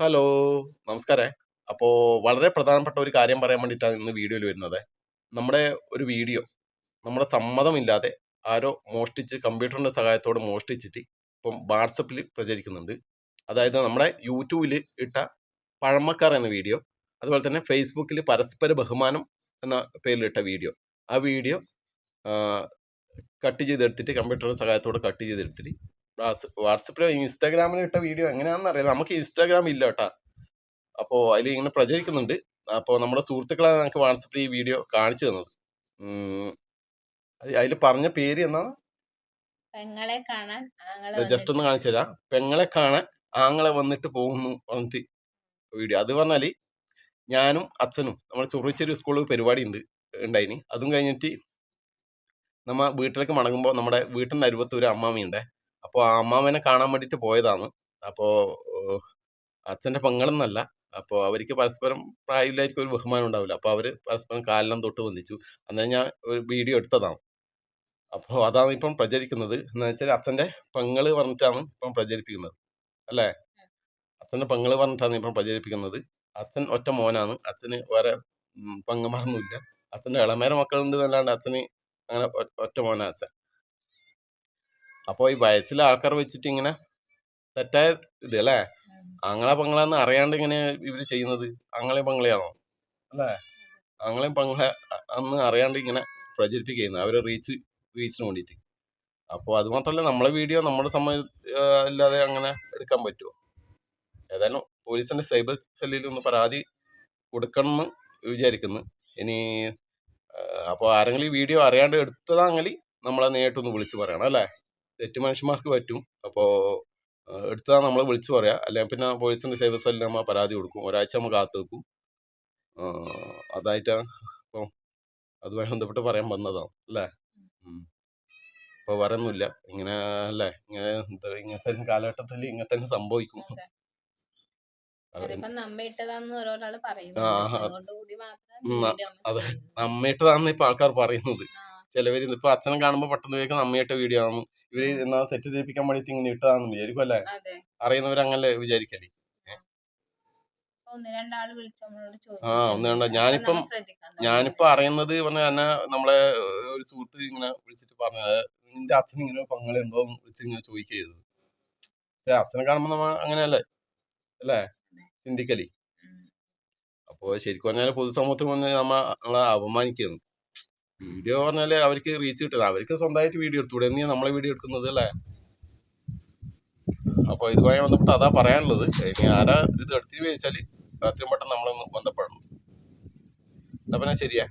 Hello നമസ്കാരം. അപ്പോൾ വളരെ പ്രധാനപ്പെട്ട ഒരു കാര്യം പറയാൻ വേണ്ടിയിട്ടാണ് ഇന്ന് വീഡിയോയിൽ വരുന്നത്. നമ്മുടെ ഒരു വീഡിയോ നമ്മുടെ സമ്മതമില്ലാതെ ആരോ മോഷ്ടിച്ച് കമ്പ്യൂട്ടറിന്റെ സഹായത്തോടെ മോഷ്ടിച്ചിട്ട് ഇപ്പം വാട്സപ്പിൽ പ്രചരിക്കുന്നുണ്ട്. അതായത് നമ്മുടെ യൂട്യൂബിൽ ഇട്ട പഴമക്കാർ എന്ന വീഡിയോ അതുപോലെ തന്നെ ഫേസ്ബുക്കിൽ പരസ്പര ബഹുമാനം എന്ന പേരിലിട്ട വീഡിയോ. ആ വീഡിയോ കട്ട് ചെയ്തെടുത്തിട്ട് കമ്പ്യൂട്ടറിന്റെ സഹായത്തോടെ കട്ട് ചെയ്തെടുത്തിട്ട് വാട്സപ്പിലോ ഇൻസ്റ്റാഗ്രാമിലോ ഇട്ട വീഡിയോ എങ്ങനെയാണെന്ന് അറിയാം നമുക്ക് ഇൻസ്റ്റാഗ്രാം ഇല്ല കേട്ടാ. അപ്പോൾ അതിൽ ഇങ്ങനെ പ്രചരിക്കുന്നുണ്ട്. അപ്പോൾ നമ്മുടെ സുഹൃത്തുക്കളാണ് നമുക്ക് വാട്സപ്പിൽ ഈ വീഡിയോ കാണിച്ചു തന്നത്. അതിൽ പറഞ്ഞ പേര് എന്നാണ്? പെങ്ങളെ കാണാൻ ജസ്റ്റ് ഒന്ന് കാണിച്ചു തരാം. പെങ്ങളെ കാണാൻ ആങ്ങളെ വന്നിട്ട് പോകുന്നു പറഞ്ഞിട്ട് വീഡിയോ. അത് പറഞ്ഞാൽ ഞാനും അച്ഛനും നമ്മുടെ ചൊറിച്ചൊരു സ്കൂളിൽ പരിപാടി ഉണ്ട് ഉണ്ടായിന്. അതും കഴിഞ്ഞിട്ട് നമ്മ വീട്ടിലേക്ക് മടങ്ങുമ്പോൾ നമ്മുടെ വീട്ടിന്റെ അരുപത്തൊരു അമ്മാമിയുണ്ടേ. അപ്പോൾ ആ അമ്മാമ്മനെ കാണാൻ വേണ്ടിയിട്ട് പോയതാണ്. അപ്പോൾ അച്ഛന്റെ പെങ്ങളെന്നല്ല. അപ്പോൾ അവർക്ക് പരസ്പരം പ്രായമില്ലായിരിക്കും ഒരു ബഹുമാനം ഉണ്ടാവില്ല. അപ്പോൾ അവർ പരസ്പരം കാലിലും തൊട്ട് വന്നിച്ചു അന്നേരം ഞാൻ ഒരു വീഡിയോ എടുത്തതാണ്. അപ്പോൾ അതാണ് ഇപ്പം പ്രചരിക്കുന്നത്. എന്ന് വെച്ചാൽ അച്ഛന്റെ പെങ്ങൾ പറഞ്ഞിട്ടാണ് ഇപ്പം പ്രചരിപ്പിക്കുന്നത്. അല്ലേ? അച്ഛന്റെ പെങ്ങൾ പറഞ്ഞിട്ടാണ് ഇപ്പം പ്രചരിപ്പിക്കുന്നത്. അച്ഛൻ ഒറ്റ മോനാണ്. അച്ഛന് വേറെ പെങ്ങന്മാരൊന്നുമില്ല. അച്ഛന്റെ ഇളമേരെ മക്കളുണ്ട് എന്നല്ലാണ്ട് അച്ഛന് അങ്ങനെ ഒറ്റ മോനാ അച്ഛൻ. അപ്പോൾ ഈ വയസ്സിലെ ആൾക്കാർ വെച്ചിട്ട് ഇങ്ങനെ തെറ്റായ ഇത് അല്ലേ? ആങ്ങളെ പങ്ങളാന്ന് അറിയാണ്ട് ഇങ്ങനെ ഇവർ ചെയ്യുന്നത് ആങ്ങളെയും പങ്ങളെയാണോ? അല്ലേ? ആങ്ങളെയും പങ്ങളെ അന്ന് അറിയാണ്ട് ഇങ്ങനെ പ്രചരിപ്പിക്കുന്നു അവരെ റീച്ച് റീച്ചിന് വേണ്ടിയിട്ട്. അപ്പോൾ അത് മാത്രമല്ല നമ്മളെ വീഡിയോ നമ്മുടെ സമ്മത ഇല്ലാതെ അങ്ങനെ എടുക്കാൻ പറ്റുമോ ഏതായാലും പോലീസിന്റെ സൈബർ സെല്ലിൽ ഒന്ന് പരാതി കൊടുക്കണമെന്ന് വിചാരിക്കുന്നു. ഇനി അപ്പോൾ ആരെങ്കിലും ഈ വീഡിയോ അറിയാണ്ട് എടുത്തതാണെങ്കിൽ നമ്മളെ നേരിട്ടൊന്ന് വിളിച്ച് പറയണം അല്ലേ? തെറ്റ് മനുഷ്യന്മാർക്ക് പറ്റും. അപ്പോൾ എടുത്താൽ നമ്മൾ വിളിച്ചു പറയാം. അല്ലെങ്കിൽ പിന്നെ പോലീസിന്റെ സൈബർ സെല്ലിൽ നമ്മൾ പരാതി കൊടുക്കും. ഒരാഴ്ച നമ്മൾ കാത്തു വെക്കും അതായിട്ടാണ് ഇപ്പം അതുമായി ബന്ധപ്പെട്ട് പറയാൻ വന്നതാണ് അല്ലേ? ഇപ്പോൾ പറയുന്നില്ല ഇങ്ങനെ അല്ലേ? ഇങ്ങനെ ഇങ്ങനത്തെ കാലഘട്ടത്തിൽ ഇങ്ങനത്തെ സംഭവിക്കും. അതെ. അത് അതിപ്പോ നമ്മ ഇട്ടതാന്ന്. ഇപ്പൊ ആൾക്കാർ പറയുന്നത്. ആ, ചിലവര് ഇപ്പൊ അച്ഛനെ കാണുമ്പോ പെട്ടെന്ന് വേഗം അമ്മയിട്ട വീഡിയോ ആണ്. ഇവർ എന്നാ തെറ്റിദ്ധരിപ്പിക്കാൻ വേണ്ടിട്ട് ഇങ്ങനെ ഇട്ടതാന്ന് വിചാരിക്കും അല്ലേ? അറിയുന്നവർ അങ്ങനെ വിചാരിക്കല്ലേ? ആ, ഒന്ന് രണ്ടാ- ഞാനിപ്പം- ഞാനിപ്പോ അറിയുന്നത് പറഞ്ഞ എന്നെ നമ്മളെ ഒരു സുഹൃത്ത് ഇങ്ങനെ വിളിച്ചിട്ട് പറഞ്ഞ നിന്റെ അച്ഛൻ ഇങ്ങനെ പങ്കാളിയുണ്ടോ? വിളിച്ച് ഇങ്ങനെ ചോദിക്കുക ചെയ്തത്. പക്ഷെ അച്ഛനെ കാണുമ്പോ നമ്മ അങ്ങനെയല്ലേ? അല്ലേ? ചിന്തിക്കലി. അപ്പോ ശരിക്കും പറഞ്ഞാൽ പൊതുസമൂഹത്തിൽ വന്ന് നമ്മ നമ്മളെ അപമാനിക്കുന്നു. വീഡിയോ പറഞ്ഞാൽ അവർക്ക് റീച്ച് കിട്ടുന്നത് അവർക്ക് സ്വന്തമായിട്ട് വീഡിയോ എടുത്തൂടെ? നീ നമ്മളെ വീഡിയോ എടുക്കുന്നത് അല്ലേ? അപ്പൊ ഇതുമായി ബന്ധപ്പെട്ട് അതാ പറയാനുള്ളത്. ഇനി ആരാ ഇത് എടുത്തിട്ട് വെച്ചാൽ അത്രയും പെട്ടെന്ന് നമ്മളൊന്ന് ബന്ധപ്പെടണം. പിന്നെ ശരിയാ.